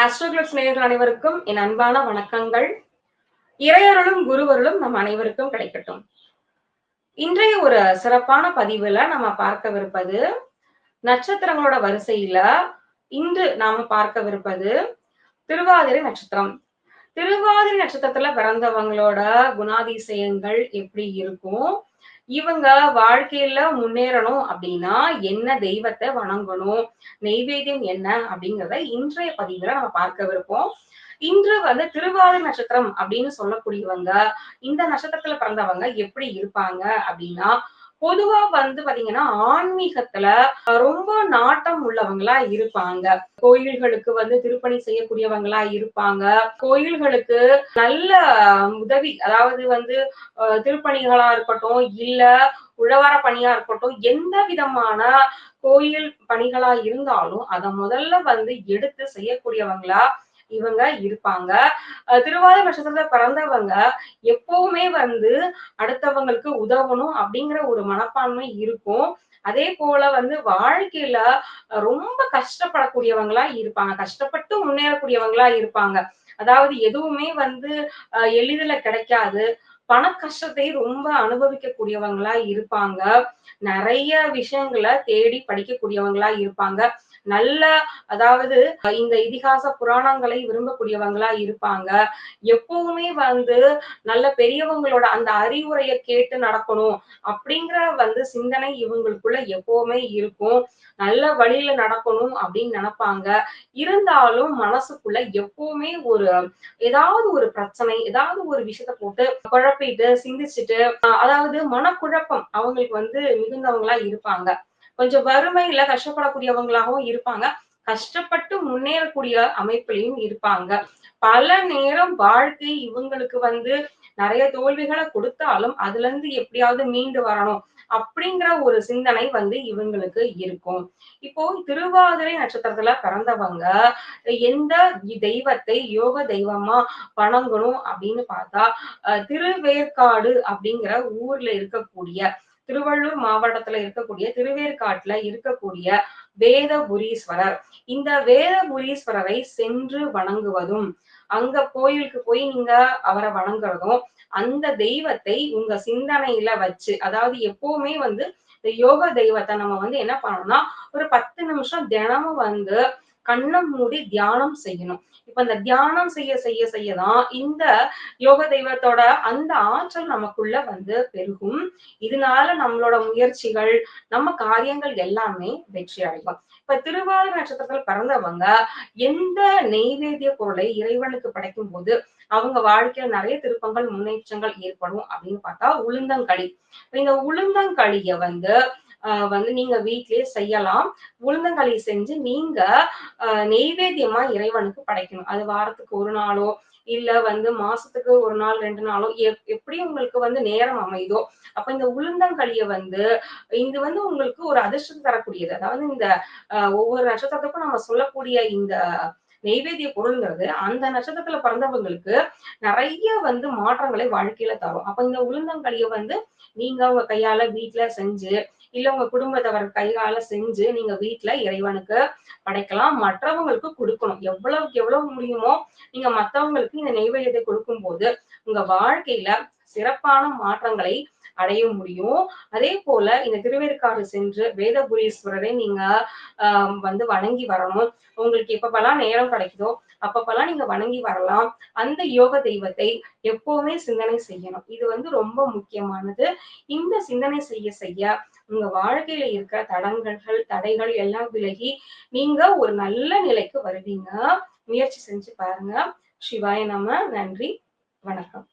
ஆஸ்ட்ரோகிளப்ஸ் நேயர்கள் அனைவருக்கும் என் அன்பான வணக்கங்கள். இறையருளும் குருவருளும் நம் அனைவருக்கும் கிடைக்கட்டும். இன்றைய ஒரு சிறப்பான பதிவுல நம்ம பார்க்கவிருப்பது நட்சத்திரங்களோட வரிசையில இன்று நாம பார்க்கவிருப்பது திருவாதிரை நட்சத்திரம். திருவாதிரை நட்சத்திரத்துல பிறந்தவங்களோட குணாதிசயங்கள் எப்படி இருக்கும்? இவங்க வாழ்க்கையில முன்னேறணும் அப்படின்னா என்ன தெய்வத்தை வணங்கணும் நெய்வேத்தியம் என்ன அப்படிங்கிறத இன்றைய பதிவுல நம்ம பார்க்கவிருப்போம் இன்று வந்து திருவாதிரை நட்சத்திரம் அப்படின்னு சொல்லக்கூடியவங்க இந்த நட்சத்திரத்துல பிறந்தவங்க எப்படி இருப்பாங்க அப்படின்னா பொதுவா வந்து பாத்தீங்கன்னா ஆன்மீகத்துல ரொம்ப நாட்டம் உள்ளவங்களா இருப்பாங்க. கோயில்களுக்கு வந்து திருப்பணி செய்யக்கூடியவங்களா இருப்பாங்க. கோயில்களுக்கு நல்ல உதவி அதாவது வந்து அஹ், திருப்பணிகளா இருக்கட்டும் இல்ல உழவார பணியா இருக்கட்டும் எந்த விதமான கோயில் பணிகளா இருந்தாலும் அத முதல்ல வந்து எடுத்து செய்யக்கூடியவங்களா இவங்க இருப்பாங்க. திருவாதிரை நட்சத்திரத்துல பிறந்தவங்க எப்பவுமே வந்து அடுத்தவங்களுக்கு உதவணும் அப்படிங்கிற ஒரு மனப்பான்மை இருக்கும். அதே போல வந்து வாழ்க்கையில ரொம்ப கஷ்டப்படக்கூடியவங்களா இருப்பாங்க. கஷ்டப்பட்டு முன்னேறக்கூடியவங்களா இருப்பாங்க. அதாவது எதுவுமே வந்து அஹ் எளிதில கிடைக்காது. பண கஷ்டத்தை ரொம்ப அனுபவிக்கக்கூடியவங்களா இருப்பாங்க. நிறைய விஷயங்களை தேடி படிக்கக்கூடியவங்களா இருப்பாங்க. நல்ல அதாவது இந்த இதிகாச புராணங்களை விரும்பக்கூடியவங்களா இருப்பாங்க. எப்பவுமே வந்து நல்ல பெரியவங்களோட அந்த அறிவுரையை கேட்டு நடக்கணும் அப்படிங்கிற வந்து சிந்தனை இவங்களுக்குள்ள எப்பவுமே இருக்கும். நல்ல வழியில நடக்கணும் அப்படின்னு நினைப்பாங்க. இருந்தாலும் மனசுக்குள்ள எப்பவுமே ஒரு ஏதாவது ஒரு பிரச்சனை ஏதாவது ஒரு விஷயத்த போட்டு குழப்பிட்டு சிந்திச்சுட்டு அதாவது மனக்குழப்பம் அவங்களுக்கு வந்து மிகுந்தவங்களா இருப்பாங்க. கொஞ்சம் வறுமையில கஷ்டப்படக்கூடியவங்களாகவும் இருப்பாங்க. கஷ்டப்பட்டு முன்னேறக்கூடிய அமைப்பிலையும் இருப்பாங்க. பல நேரம் வாழ்க்கை இவங்களுக்கு வந்து நிறைய தோல்விகளை கொடுத்தாலும் அதுல இருந்து எப்படியாவது மீண்டு வரணும் அப்படிங்கிற ஒரு சிந்தனை வந்து இவங்களுக்கு இருக்கும். இப்போ திருவாதிரை நட்சத்திரத்துல பிறந்தவங்க எந்த தெய்வத்தை யோக தெய்வமா வணங்கணும் அப்படின்னு பார்த்தா அஹ் திருவேற்காடு அப்படிங்கிற ஊர்ல இருக்கக்கூடிய திருவள்ளூர் மாவட்டத்துல இருக்கக்கூடிய திருவேற்காட்டுல இருக்கக்கூடிய வேதபுரீஸ்வரர். இந்த வேதபுரீஸ்வரரை சென்று வணங்குவதும் அங்க கோயிலுக்கு போய் நீங்க அவரை வணங்குறதும் அந்த தெய்வத்தை உங்க சிந்தனையில வச்சு அதாவது எப்பவுமே வந்து இந்த யோக தெய்வத்தை நம்ம வந்து என்ன பண்ணணும்னா ஒரு பத்து நிமிஷம் தினமும் வந்து கண்ணை மூடி தியானம் செய்யணும். இப்ப இந்த தியானம் செய்ய செய்ய செய்யதான் இந்த யோக தெய்வத்தோட அந்த ஆற்றல் நமக்குள்ள வந்து பெருகும். இதனால நம்மளோட முயற்சிகள் நம்ம காரியங்கள் எல்லாமே வெற்றி அடையும். இப்ப திருவாரூர் நட்சத்திரத்துல பிறந்தவங்க எந்த நெய்வேத்திய பொருளை இறைவனுக்கு படைக்கும் போது அவங்க வாழ்க்கையில நிறைய திருப்பங்கள் முன்னேற்றங்கள் ஏற்படும் அப்படின்னு பார்த்தா உளுந்தங்களி. இந்த உளுந்தங்களிய வந்து வந்து நீங்க வீட்டிலேயே செய்யலாம். உளுந்தங்களி செஞ்சு நீங்க ஆஹ் நெய்வேத்தியமா இறைவனுக்கு படைக்கணும். அது வாரத்துக்கு ஒரு நாளோ இல்ல வந்து மாசத்துக்கு ஒரு நாள் ரெண்டு நாளோ எப்- எப்படி உங்களுக்கு வந்து நேரம் அமைதோ அப்ப இந்த உளுந்தங்களிய வந்து இது வந்து உங்களுக்கு ஒரு அதிர்ஷ்டம் தரக்கூடியது. அதாவது இந்த ஆஹ் ஒவ்வொரு நட்சத்திரத்துக்கும் நம்ம சொல்லக்கூடிய இந்த நெய்வேத்திய பொருள்ங்கிறது அந்த நட்சத்திரத்துல பிறந்தவங்களுக்கு நிறைய வந்து மாற்றங்களை வாழ்க்கையில தரும். அப்ப இந்த உளுந்தங்களிய வந்து நீங்க உங்க கையால வீட்டுல செஞ்சு இல்ல உங்க குடும்பத்தவர் கையால செஞ்சு நீங்க வீட்டுல இறைவனுக்கு படைக்கலாம். மற்றவங்களுக்கு கொடுக்கணும். எவ்வளவுக்கு எவ்வளவு முடியுமோ நீங்க மத்தவங்களுக்கு இந்த நெய்வேத்தியத்தை கொடுக்கும் போது உங்க வாழ்க்கையில சிறப்பான மாற்றங்களை அடைய முடியும். அதே போல இந்த திருவேற்காடு சென்று வேதபுரீஸ்வரரை நீங்க ஆஹ் வந்து வணங்கி வரணும். உங்களுக்கு எப்பப்பெல்லாம் நேரம் கிடைக்குதோ அப்பப்பெல்லாம் நீங்க வணங்கி வரலாம். அந்த யோக தெய்வத்தை எப்பவுமே சிந்தனை செய்யணும். இது வந்து ரொம்ப முக்கியமானது. இந்த சிந்தனை செய்ய செய்ய உங்க வாழ்க்கையில இருக்கிற தடங்கல்கள் தடைகள் எல்லாம் விலகி நீங்க ஒரு நல்ல நிலைக்கு வருவீங்க. முயற்சி செஞ்சு பாருங்க. சிவாய நம. நன்றி. வணக்கம்.